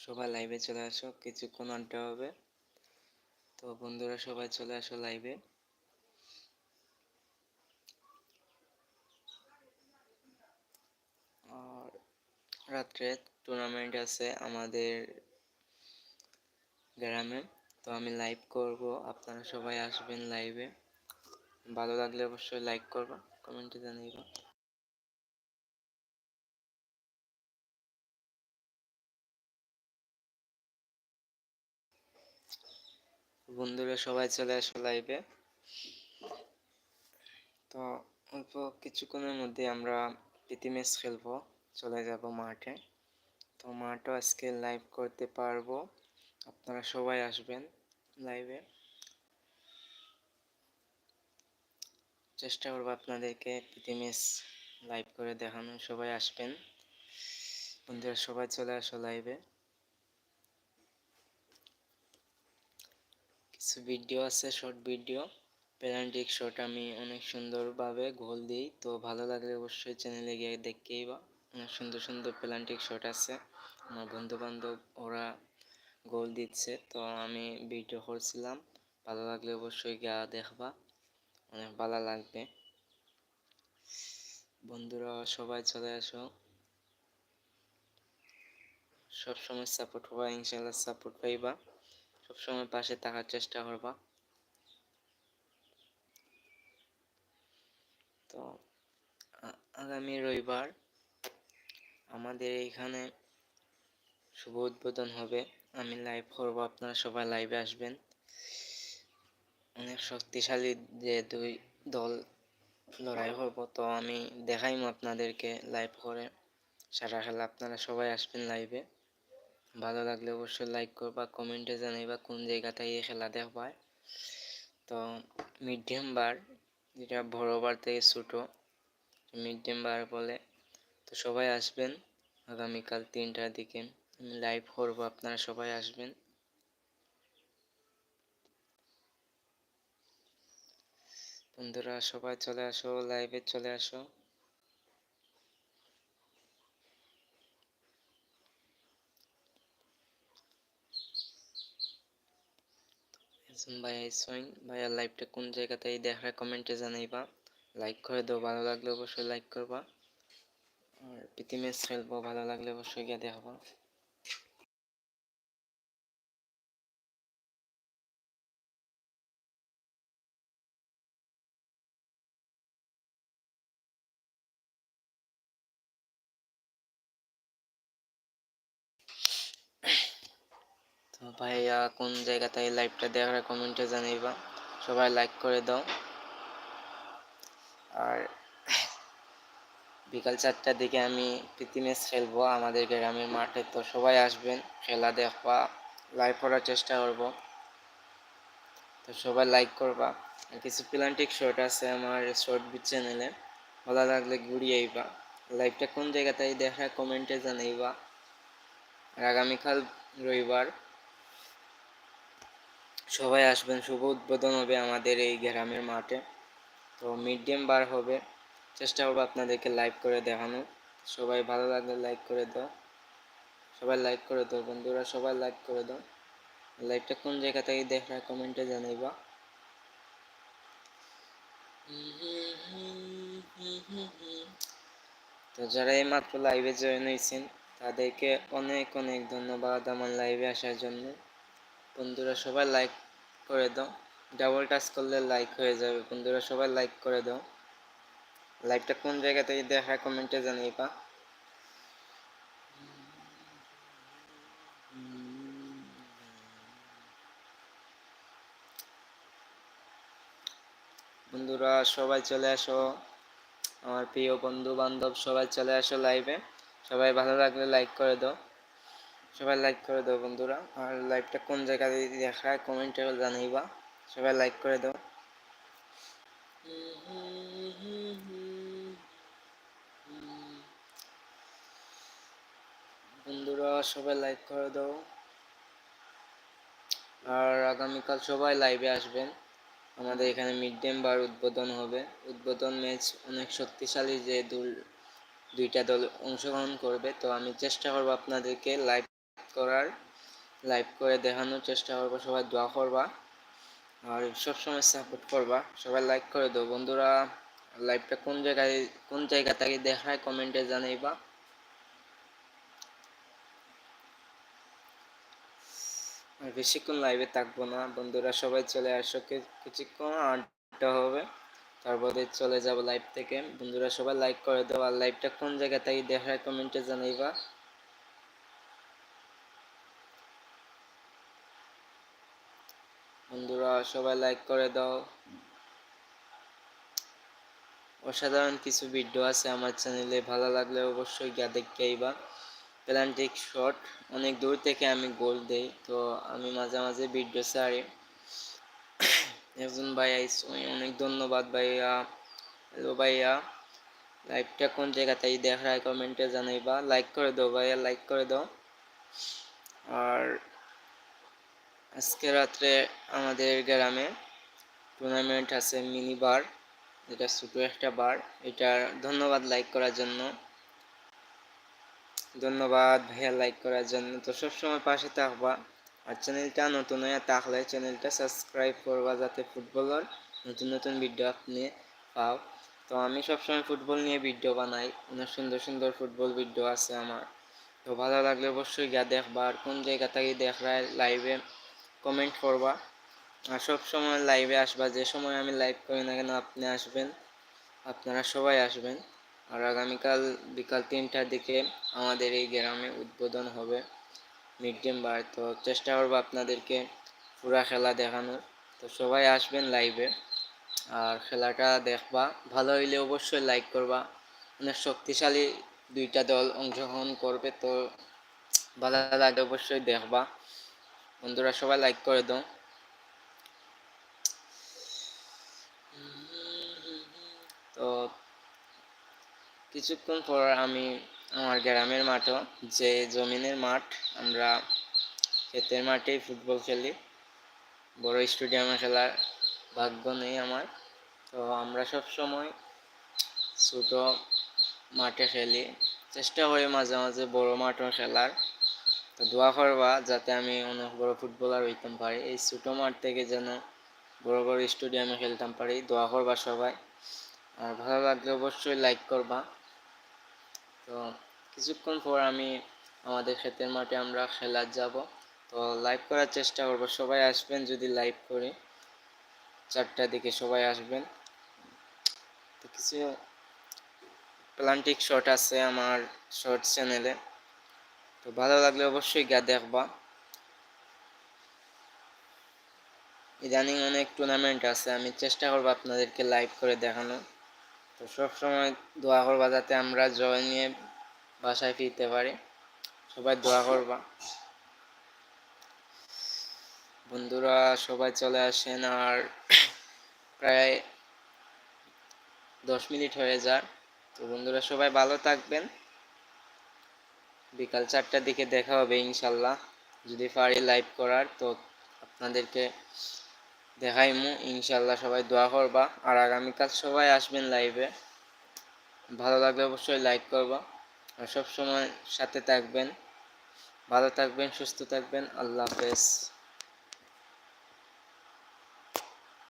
সবাই লাইভে চলে আসো, কিছুক্ষণ আড্ডা হবে। তো বন্ধুরা সবাই চলে আসো লাইভে আর রাত্রে টুর্নামেন্ট আছে আমাদের গ্রামে, তো আমি লাইভ করব। আপনারা সবাই আসবেন লাইভে ভালো লাগলে অবশ্যই লাইক করবা কমেন্টে জানিয়ে বন্ধুরা সবাই চলে আসো লাইভে তো অল্প কিছুক্ষণের মধ্যে আমরা প্রীতি ম্যাচ খেলব, চলে যাব মাঠে। তো মাঠও আজকে লাইভ করতে পারব। আপনারা সবাই আসবেন লাইভে চেষ্টা করব আপনাদেরকে প্রীতি ম্যাচ লাইভ করে দেখানো সবাই আসবেন। বন্ধুরা সবাই চলে আসো লাইভে কিছু ভিডিও আছে শর্ট ভিডিও প্যারান্টিক শট আমি অনেক সুন্দরভাবে গোল দিই। তো ভালো লাগলে অবশ্যই চ্যানেলে গিয়ে দেখকেই বা অনেক সুন্দর সুন্দর প্যারান্টিক শট আছে। আমার বন্ধু বান্ধব ওরা গোল দিচ্ছে। তো আমি ভিডিও করছিলাম। ভালো লাগলে অবশ্যই গিয়া দেখবা। অনেক ভালো লাগবে। বন্ধুরা, সবাই চলে আসো। সবসময় সাপোর্ট হবা ইনশাল্লাহ সাপোর্ট পাইবা। সবসময় পাশে থাকার চেষ্টা করবা। তো আগামী রবিবার আমাদের এইখানে শুভ উদ্বোধন হবে। আমি লাইভ করব, আপনারা সবাই লাইভে আসবেন। অনেক শক্তিশালী যে দুই দল লড়াই করব, তো আমি দেখাইম আপনাদেরকে লাইভ করে। সারা খেলা আপনারা সবাই আসবেন লাইভে ভালো লাগলে অবশ্যই লাইক করবা কমেন্টে জানাইবা কোন জায়গাতে এই খেলা দেখবা। তো মিডিয়াম বার যেটা বড় বার থেকে ছোটো মিডিয়াম বার বলে। তো সবাই আসবেন, আগামীকাল তিনটার দিকে। আমি লাইভ করব, আপনারা সবাই আসবেন। বন্ধুরা, সবাই চলে আসো লাইভে চলে আসো। ভাইয়া সইন ভাইয়া লাইভটা কোন জায়গাতে দেখা কমেন্টে জানাইবা। লাইক করে দাও, ভালো লাগলে অবশ্যই লাইক করবা। আর প্রীতি ম্যাচ খেলব ভালো লাগলে অবশ্যই গিয়ে দেখাবা। ভাইয়া কোন জায়গাতে লাইভটা দেখার কমেন্টে জানাইবা? সবাই লাইক করে দাও। আর বিকাল চারটার দিকে আমি প্রীতি ম্যাচ খেলব, আমাদের গ্রামের মাঠে। তো সবাই আসবেন, খেলা দেখবা লাইভ করার চেষ্টা করব। তো সবাই লাইক করবা। কিছু প্লান্টিক শর্ট আছে আমার শর্ট বিট চ্যানেলে ভালো লাগলে ঘুরিয়ে আইবা। লাইভটা কোন জায়গাতে দেখা কমেন্টে জানাইবা। আর আগামীকাল রবিবার সবাই আসবেন, শুভ উদ্বোধন হবে আমাদের এই গ্রামের মাঠে। তো মিড মিডিয়াম বার হবে। চেষ্টা করব আপনাদেরকে লাইভ করে দেখানো সবাই ভালো লাগলে লাইক করে দাও। সবাই লাইক করে দাও বন্ধুরা, সবাই লাইক করে দাও। লাইভটা কোন জায়গা থেকে দেখা কমেন্টে জানাইবা। তো যারা এই মাত্র লাইভে জয়েন হয়েছেন তাদেরকে অনেক অনেক ধন্যবাদ আমার লাইভে আসার জন্য। বন্ধুরা সবাই লাইক করে দাও। ডাবল টাচ করলে লাইক হয়ে যাবে। বন্ধুরা সবাই লাইক করে দাও। লাইভটা কোন জায়গা থেকে দেখা কমেন্টে জানিয়ে বন্ধুরা সবাই চলে আসো। আমার প্রিয় বন্ধু বান্ধব সবাই চলে আসো লাইভে সবাই ভালো লাগলে লাইক করে দাও। সবাই লাইক করে দাও বন্ধুরা। আর লাইভটা কোন জায়গায় দেখায় কমেন্টে জানাইবা। সবাই লাইক করে দাও। বন্ধুরা, সবাই লাইক করে দাও। আর আগামীকাল সবাই লাইভে আসবেন। আমাদের এখানে মিড ডে বার উদ্বোধন হবে। উদ্বোধন ম্যাচ অনেক শক্তিশালী যে দুইটা দল অংশগ্রহণ করবে। তো আমি চেষ্টা করব আপনাদেরকে লাইভ করার লাইভ করে দেখানোর চেষ্টা করব, সবাই দোয়া করবা। আর সবসময় সাপোর্ট করবা, সবাই লাইক করে দাও। বন্ধুরা লাইভটা কোন জায়গায়, কোন জায়গা থেকে দেখায় কমেন্টে জানাইবা। আর বেশিক্ষণ লাইভে থাকব না। বন্ধুরা, সবাই চলে আসো। কিছুক্ষণ আড্ডা হবে, তারপরে চলে যাব লাইভ থেকে। বন্ধুরা, সবাই লাইক করে দাও। আর লাইভটা কোন জায়গা থেকে দেখায় কমেন্টে জানাইবা। বন্ধুরা, সবাই লাইক করে দাও। অসাধারণ কিছু ভিডিও আছে আমার চ্যানেলে ভালো লাগলে অবশ্যই গিয়া দেখতে আইবা। প্ল্যান্টিক শট অনেক দূর থেকে আমি গোল দেই, তো আমি মাঝে মাঝে ভিডিও ছাড়ি। একজন ভাই আইসো, অনেক ধন্যবাদ ভাইয়া। হ্যালো ভাইয়া লাইভটা কোন জায়গাতেই দেখায় কমেন্টে জানাইবা। লাইক করে দাও ভাইয়া লাইক করে দাও। আর আজকে রাত্রে আমাদের গ্রামে টুর্নামেন্ট আছে মিনি বার যেটা ছোটো একটা বার এটা ধন্যবাদ লাইক করার জন্য। ধন্যবাদ ভাইয়া লাইক করার জন্য। তো সবসময় পাশে থাকবা। আর চ্যানেলটা নতুন হয়ে থাকলে চ্যানেলটা সাবস্ক্রাইব করবা যাতে ফুটবলের নতুন নতুন ভিডিও আপনি পাও। তো আমি সবসময় ফুটবল নিয়ে ভিডিও বানাই। অনেক সুন্দর সুন্দর ফুটবল ভিডিও আছে আমার। তো ভালো লাগলে অবশ্যই গিয়া দেখবা। আর কোন জায়গা থেকে দেখরা লাইভে কমেন্ট করবা। আর সব সময় লাইভে আসবা, যে সময় আমি লাইভ করি না কেন আপনি আসবেন, আপনারা সবাই আসবেন। আর আগামীকাল বিকাল তিনটার দিকে আমাদের এই গ্রামে উদ্বোধন হবে মিড গেম বার তো চেষ্টা করব আপনাদেরকে পুরা খেলা দেখানোর। তো সবাই আসবেন লাইভে আর খেলাটা দেখবা। ভালো হইলে অবশ্যই লাইক করবা। অনেক শক্তিশালী দুইটা দল অংশগ্রহণ করবে, তো ভালো লাগে অবশ্যই দেখবা। বন্ধুরা, সবাই লাইক করে দাও। তো কিছুক্ষণ পর আমি আমার গ্রামের মাঠও যে জমিনের মাঠ, আমরা ক্ষেতের মাঠেই ফুটবল খেলি। বড় স্টেডিয়ামে খেলার ভাগ্য নেই আমার। তো আমরা সব সময় ছোট মাঠে খেলি। চেষ্টা করি মাঝে মাঝে বড় মাঠও খেলার। তো দোয়া করবা যাতে আমি অনেক বড় ফুটবলার হইতাম পারি। এই ছোট মাঠ থেকে যেন বড় বড় স্টেডিয়ামে খেলতাম পারি, দোয়া করবা সবাই। আর ভালো লাগলে অবশ্যই লাইক করবা। তো কিছুক্ষণ পর আমি আমাদের ক্ষেতের মাঠে আমরা খেলার যাব। তো লাইভ করার চেষ্টা করব। সবাই আসবেন যদি লাইভ করি। চারটার দিকে সবাই আসবেন। তো কিছু প্লান্টিক শট আছে আমার শর্ট চ্যানেলে। তো ভালো লাগলে অবশ্যই গা দেখবা। ইদানিং অনেক টুর্নামেন্ট আছে, আমি চেষ্টা করব আপনাদেরকে লাইভ করে দেখানো তো সবসময় দোয়া করবা যাতে আমরা জয় নিয়ে বাসায় ফিরতে পারি। সবাই দোয়া করবা। বন্ধুরা, সবাই চলে আসেন আর প্রায় দশ মিনিট হয়ে যায় তো বন্ধুরা, সবাই ভালো থাকবেন। বিকাল চারটার দিকে দেখা হবে ইনশাল্লাহ। যদি পারি লাইভ করার, তো আপনাদেরকে দেখাইমু। ইনশাল্লাহ সবাই দোয়া করবা। আর আগামীকাল সবাই আসবেন লাইভে ভালো লাগলে অবশ্যই লাইক করবা। আর সবসময় সাথে থাকবেন। ভালো থাকবেন, সুস্থ থাকবেন। আল্লাহ হাফেজ।